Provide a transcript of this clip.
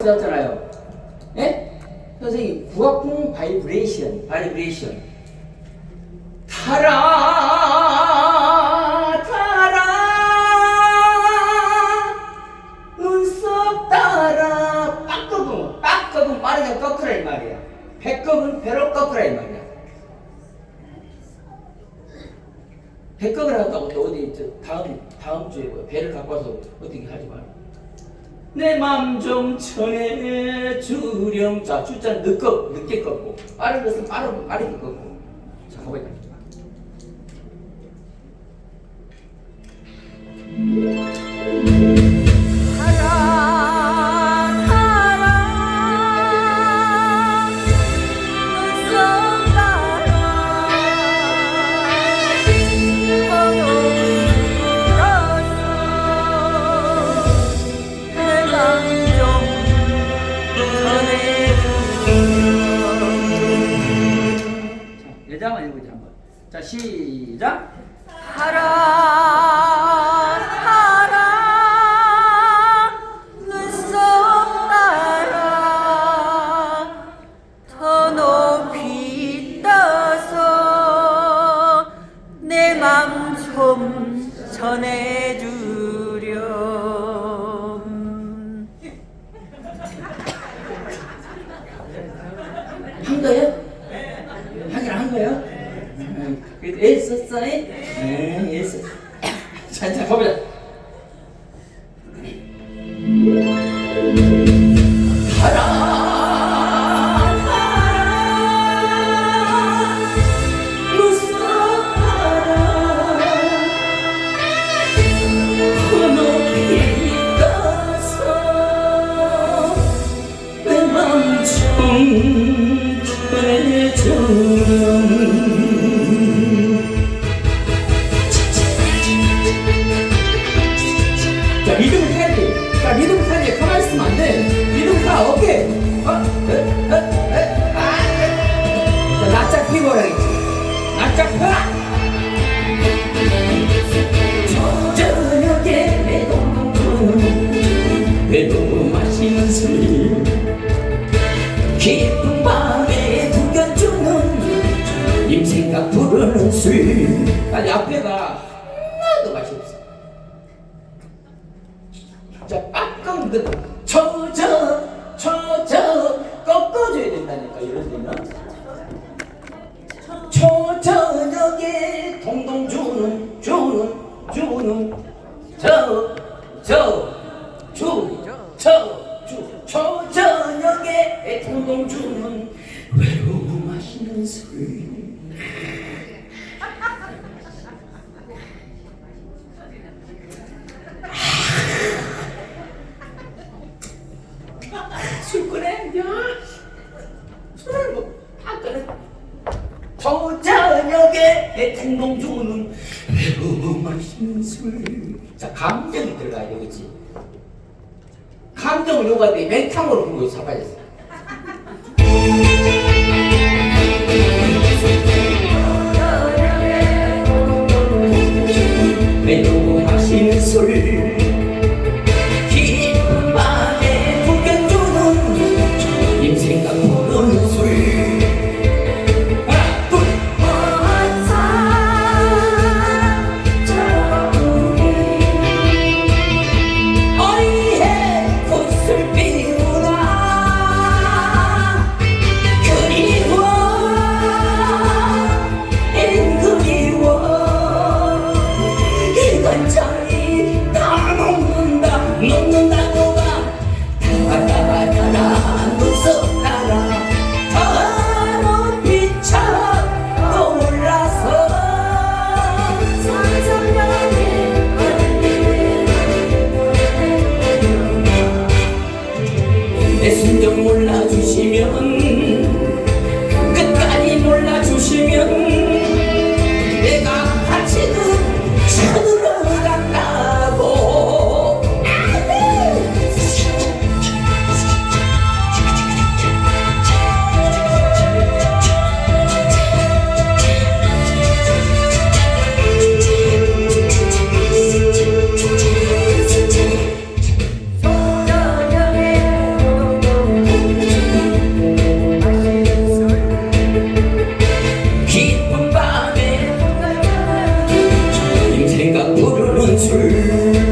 썼잖아요. 예? 선생님, 구각풍 바이브레이션, 바이브레이션. 타라, 타라, 눈썹 따라, 빡거분, 빡거분 빠르게 꺾으라 이 말이야. 배꼽은 배로 꺾으라 이 말이야. 배꼽을 한다고 또 어디 저 다음 다음 주에 뭐 배를 갖고 와서 어떻게 하지 마. 내 맘 좀 전해주렴. 자, 주자는 늦거, 늦게 꺾고, 빠른 것은 빠르고, 빠르게 꺾고. 자, 가보자. 자, 시작. 타라 타라 눈썹 따라 더 높이 떠서 내 맘 좀 전해주렴 한 거예요? 하긴 한 거예요? 음, 그래도 애썼어, 애? 네, 애썼어. 자, 자, 가보자. 자, 리듬을 타야 돼. 자, 리듬 타야 돼. 가만히 있으면 안 돼. 리듬 타, 오케이. 어? 에? 에? 에? 아! 에. 자, 피고 하겠지. 낯짝 펴! 저녁에 매동동 매동 마시는 술 깊은 밤에 두견주는 임생각 부르는 술 아니 앞에가 된다니까 이런 데는 초저녁에 동동 주는 주는 주는. 저저주저주. 초저녁에 동동 주는 외로움 술술 꺼내 야 술을 뭐다 꺼내 저저녁에 대통령 주는 외로움 마시는 술자 감정이 들어가야 되겠지. 감정을 요구할 때 맹탕으로 부르고 잡아야지 through.